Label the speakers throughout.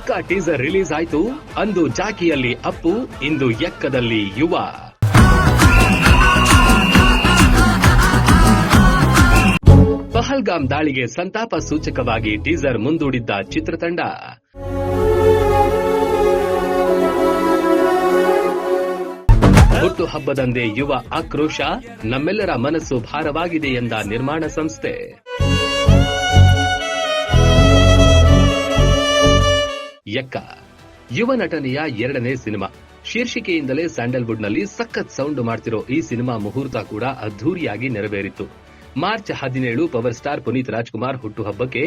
Speaker 1: ಎಕ್ಕ teaser release ಆಯ್ತು. ಅಂದು ಜಾಕಿಯಲ್ಲಿ ಅಪ್ಪು, ಇಂದು ಎಕ್ಕದಲ್ಲಿ ಯುವ. ಪಹಲ್ಗಾಮ್ ದಾಳಿಗೆ ಸಂತಾಪ ಸೂಚಕವಾಗಿ ಟೀಸರ್ ಮುಂದೂಡಿದ್ದ ಚಿತ್ರತಂಡ. ಹುಟ್ಟು ಹಬ್ಬದಂದೇ ಯುವ ಆಕ್ರೋಶ ನಮ್ಮೆಲ್ಲರ ಮನಸ್ಸು ಭಾರವಾಗಿದೆ ಎಂದ ನಿರ್ಮಾಣ ಸಂಸ್ಥೆ. ಎಕ್ಕ ಯುವ ನಟನೆಯ ಎರಡನೇ ಸಿನಿಮಾ. ಶೀರ್ಷಿಕೆಯಿಂದಲೇ ಸ್ಯಾಂಡಲ್ವುಡ್ನಲ್ಲಿ ಸಖತ್ ಸೌಂಡ್ ಮಾಡ್ತಿರೋ ಈ ಸಿನಿಮಾ ಮುಹೂರ್ತ ಕೂಡ ಅದ್ಧೂರಿಯಾಗಿ ನೆರವೇರಿತು ಮಾರ್ಚ್ ಹದಿನೇಳು ಪವರ್ ಸ್ಟಾರ್ ಪುನೀತ್ ರಾಜ್ಕುಮಾರ್ ಹುಟ್ಟುಹಬ್ಬಕ್ಕೆ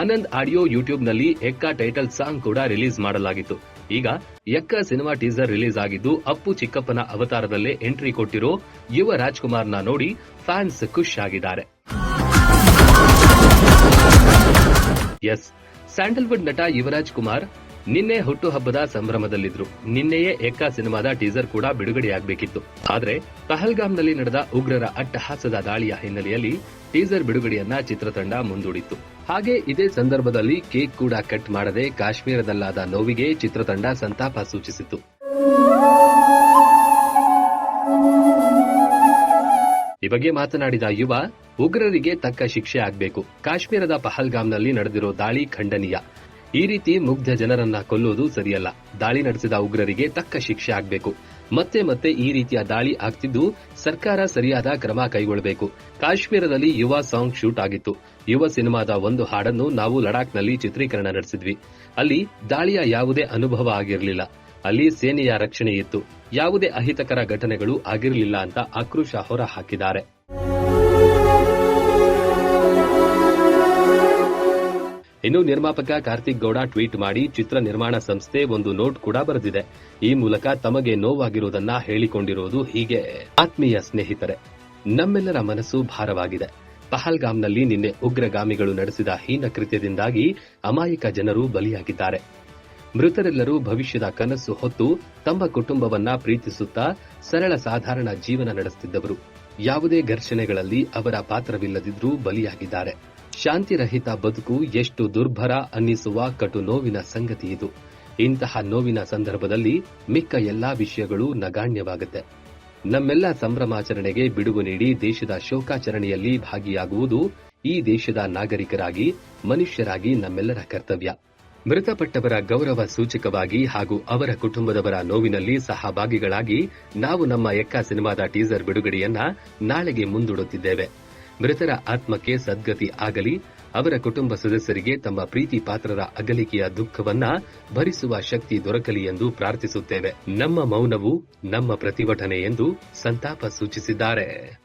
Speaker 1: ಆನಂದ್ ಆಡಿಯೋ ಯೂಟ್ಯೂಬ್ನಲ್ಲಿ ಎಕ್ಕ ಟೈಟಲ್ ಸಾಂಗ್ ಕೂಡ ರಿಲೀಸ್ ಮಾಡಲಾಗಿತ್ತು. ಈಗ ಎಕ್ಕ ಸಿನಿಮಾ ಟೀಸರ್ ರಿಲೀಸ್ ಆಗಿದ್ದು ಅಪ್ಪು ಚಿಕ್ಕಪ್ಪನ ಅವತಾರದಲ್ಲೇ ಎಂಟ್ರಿ ಕೊಟ್ಟಿರೋ ಯುವ ರಾಜ್ಕುಮಾರ್ನ ನೋಡಿ ಫ್ಯಾನ್ಸ್ ಖುಷ್ ಆಗಿದ್ದಾರೆ. ಎಸ್. ಸ್ಯಾಂಡಲ್ವುಡ್ ನಟ ಯುವರಾಜ್ ಕುಮಾರ್ ನಿನ್ನೆ ಹುಟ್ಟುಹಬ್ಬದ ಸಂಭ್ರಮದಲ್ಲಿದ್ರು. ನಿನ್ನೆಯೇ ಎಕ್ಕ ಸಿನಿಮಾದ ಟೀಸರ್ ಕೂಡ ಬಿಡುಗಡೆಯಾಗಬೇಕಿತ್ತು. ಆದರೆ ಪಹಲ್ಗಾಮ್ನಲ್ಲಿ ನಡೆದ ಉಗ್ರರ ಅಟ್ಟಹಾಸದ ದಾಳಿಯ ಹಿನ್ನೆಲೆಯಲ್ಲಿ ಟೀಸರ್ ಬಿಡುಗಡೆಯನ್ನ ಚಿತ್ರತಂಡ ಮುಂದೂಡಿತ್ತು. ಹಾಗೆ ಇದೇ ಸಂದರ್ಭದಲ್ಲಿ ಕೇಕ್ ಕೂಡ ಕಟ್ ಮಾಡದೆ ಕಾಶ್ಮೀರದಲ್ಲಾದ ನೋವಿಗೆ ಚಿತ್ರತಂಡ ಸಂತಾಪ ಸೂಚಿಸಿತು ಈ ಬಗ್ಗೆ ಮಾತನಾಡಿದ ಯುವ ಉಗ್ರರಿಗೆ ತಕ್ಕ ಶಿಕ್ಷೆ ಆಗಬೇಕು. ಕಾಶ್ಮೀರದ ಪಹಲ್ಗಾಮ್ನಲ್ಲಿ ನಡೆದಿರೋ ದಾಳಿ ಖಂಡನೀಯ. ಈ ರೀತಿ ಮುಗ್ಧ ಜನರನ್ನ ಕೊಲ್ಲುವುದು ಸರಿಯಲ್ಲ. ದಾಳಿ ನಡೆಸಿದ ಉಗ್ರರಿಗೆ ತಕ್ಕ ಶಿಕ್ಷೆ ಆಗಬೇಕು. ಮತ್ತೆ ಮತ್ತೆ ಈ ರೀತಿಯ ದಾಳಿ ಆಗ್ತಿದ್ದು ಸರ್ಕಾರ ಸರಿಯಾದ ಕ್ರಮ ಕೈಗೊಳ್ಳಬೇಕು. ಕಾಶ್ಮೀರದಲ್ಲಿ ಯುವ ಸಾಂಗ್ ಶೂಟ್ ಆಗಿತ್ತು. ಯುವ ಸಿನಿಮಾದ ಒಂದು ಹಾಡನ್ನು ನಾವು ಲಡಾಖ್ನಲ್ಲಿ ಚಿತ್ರೀಕರಣ ನಡೆಸಿದ್ವಿ. ಅಲ್ಲಿ ದಾಳಿಯ ಯಾವುದೇ ಅನುಭವ ಆಗಿರಲಿಲ್ಲ. ಅಲ್ಲಿ ಸೇನೆಯ ರಕ್ಷಣೆ ಇತ್ತು. ಯಾವುದೇ ಅಹಿತಕರ ಘಟನೆಗಳು ಆಗಿರಲಿಲ್ಲ ಅಂತ ಆಕ್ರೋಶ ಹೊರ ಹಾಕಿದ್ದಾರೆ ಇನ್ನು ನಿರ್ಮಾಪಕ ಕಾರ್ತಿಕ್ ಗೌಡ ಟ್ವೀಟ್ ಮಾಡಿ ಚಿತ್ರ ನಿರ್ಮಾಣ ಸಂಸ್ಥೆ ಒಂದು ನೋಟ್ ಕೂಡ ಬರೆದಿದೆ. ಈ ಮೂಲಕ ತಮಗೆ ನೋವಾಗಿರುವುದನ್ನ ಹೇಳಿಕೊಂಡಿರುವುದು ಹೀಗೆ. ಆತ್ಮೀಯ ಸ್ನೇಹಿತರೆ, ನಮ್ಮೆಲ್ಲರ ಮನಸ್ಸು ಭಾರವಾಗಿದೆ. ಪಹಲ್ಗಾಮ್ನಲ್ಲಿ ನಿನ್ನೆ ಉಗ್ರಗಾಮಿಗಳು ನಡೆಸಿದ ಹೀನ ಕೃತ್ಯದಿಂದಾಗಿ ಅಮಾಯಕ ಜನರು ಬಲಿಯಾಗಿದ್ದಾರೆ. ಮೃತರೆಲ್ಲರೂ ಭವಿಷ್ಯದ ಕನಸು ಹೊತ್ತು ತಮ್ಮ ಕುಟುಂಬವನ್ನ ಪ್ರೀತಿಸುತ್ತಾ ಸರಳ ಸಾಧಾರಣ ಜೀವನ ನಡೆಸುತ್ತಿದ್ದವರು. ಯಾವುದೇ ಘರ್ಷಣೆಗಳಲ್ಲಿ ಅವರ ಪಾತ್ರವಿಲ್ಲದಿದ್ರೂ ಬಲಿಯಾಗಿದ್ದಾರೆ. ಶಾಂತಿರಹಿತ ಬದುಕು ಎಷ್ಟು ದುರ್ಭರ ಅನ್ನಿಸುವ ಕಟು ನೋವಿನ ಸಂಗತಿ ಇದು. ಇಂತಹ ನೋವಿನ ಸಂದರ್ಭದಲ್ಲಿ ಮಿಕ್ಕ ಎಲ್ಲಾ ವಿಷಯಗಳು ನಗಾಣ್ಯವಾಗುತ್ತೆ. ನಮ್ಮೆಲ್ಲ ಸಂಭ್ರಮಾಚರಣೆಗೆ ಬಿಡುವು ನೀಡಿ ದೇಶದ ಶೋಕಾಚರಣೆಯಲ್ಲಿ ಭಾಗಿಯಾಗುವುದು ಈ ದೇಶದ ನಾಗರಿಕರಾಗಿ, ಮನುಷ್ಯರಾಗಿ ನಮ್ಮೆಲ್ಲರ ಕರ್ತವ್ಯ. ಮೃತಪಟ್ಟವರ ಗೌರವ ಸೂಚಕವಾಗಿ ಹಾಗೂ ಅವರ ಕುಟುಂಬದವರ ನೋವಿನಲ್ಲಿ ಸಹಭಾಗಿಗಳಾಗಿ ನಾವು ನಮ್ಮ ಎಕ್ಕ ಸಿನಿಮಾದ ಟೀಸರ್ ಬಿಡುಗಡೆಯನ್ನ ನಾಳೆಗೆ ಮುಂದೂಡುತ್ತಿದ್ದೇವೆ. ಮೃತರ ಆತ್ಮಕ್ಕೆ ಸದ್ಗತಿ ಆಗಲಿ, ಅವರ ಕುಟುಂಬ ಸದಸ್ಯರಿಗೆ ತಮ್ಮ ಪ್ರೀತಿ ಪಾತ್ರರ ಅಗಲಿಕೆಯ ದುಃಖವನ್ನ ಭರಿಸುವ ಶಕ್ತಿ ದೊರಕಲಿ ಎಂದು ಪ್ರಾರ್ಥಿಸುತ್ತೇವೆ. ನಮ್ಮ ಮೌನವು ನಮ್ಮ ಪ್ರತಿಭಟನೆ ಎಂದು ಸಂತಾಪ ಸೂಚಿಸಿದ್ದಾರೆ.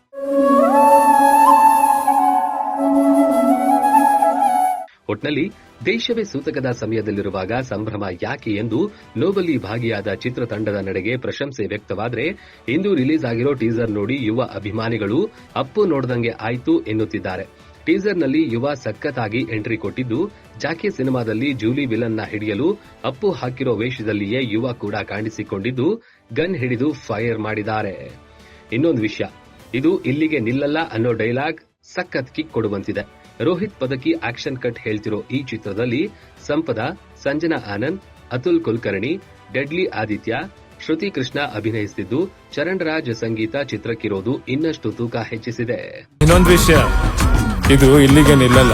Speaker 1: ಒಟ್ನಲ್ಲಿ ದೇಶವೇ ಸೂತಕದ ಸಮಯದಲ್ಲಿರುವಾಗ ಸಂಭ್ರಮ ಯಾಕೆ ಎಂದು ನೋಬಲ್ಲಿ ಭಾಗಿಯಾದ ಚಿತ್ರತಂಡದ ನಡೆಗೆ ಪ್ರಶಂಸೆ ವ್ಯಕ್ತವಾದ್ರೆ ಇಂದು ರಿಲೀಸ್ ಆಗಿರೋ ಟೀಸರ್ ನೋಡಿ ಯುವ ಅಭಿಮಾನಿಗಳು ಅಪ್ಪು ನೋಡ್ದಂಗೆ ಆಯ್ತು ಎನ್ನುತ್ತಿದ್ದಾರೆ. ಟೀಸರ್ನಲ್ಲಿ ಯುವ ಸಖತ್ತಾಗಿ ಎಂಟ್ರಿ ಕೊಟ್ಟಿದ್ದು, ಜಾಕಿ ಸಿನಿಮಾದಲ್ಲಿ ಜೂಲಿ ವಿಲನ್ನ ಹಿಡಿಯಲು ಅಪ್ಪು ಹಾಕಿರೋ ವೇಷದಲ್ಲಿಯೇ ಯುವ ಕೂಡ ಕಾಣಿಸಿಕೊಂಡಿದ್ದು, ಗನ್ ಹಿಡಿದು ಫೈರ್ ಮಾಡಿದ್ದಾರೆ. ಇನ್ನೊಂದು ವಿಷಯ, ಇದು ಇಲ್ಲಿಗೆ ನಿಲ್ಲಲ್ಲ ಅನ್ನೋ ಡೈಲಾಗ್ ಸಖತ್ ಕಿಕ್ ಕೊಡುವಂತಿದೆ. ರೋಹಿತ್ ಪದಕಿ ಆಕ್ಷನ್ ಕಟ್ ಹೇಳ್ತಿರೋ ಈ ಚಿತ್ರದಲ್ಲಿ ಸಂಪದ ಸಂಜನಾ ಆನಂದ್ ಅತುಲ್ ಕುಲಕರ್ಣಿ ಡೆಡ್ಲಿ ಆದಿತ್ಯ ಶ್ರುತಿ ಕೃಷ್ಣ ಅಭಿನಯಿಸುತ್ತಿದ್ದು ಚರಣ್ ರಾಜ್ ಸಂಗೀತ ಚಿತ್ರಕ್ಕಿರೋದು ಇನ್ನಷ್ಟು ತೂಕ ಹೆಚ್ಚಿಸಿದೆ.
Speaker 2: ಇನ್ನೊಂದು ವಿಷಯ ಇದು ಇಲ್ಲಿಗೆ ನಿಲ್ಲಲ್ಲ.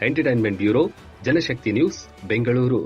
Speaker 1: Entertainment bureau Janashakti news Bengaluru.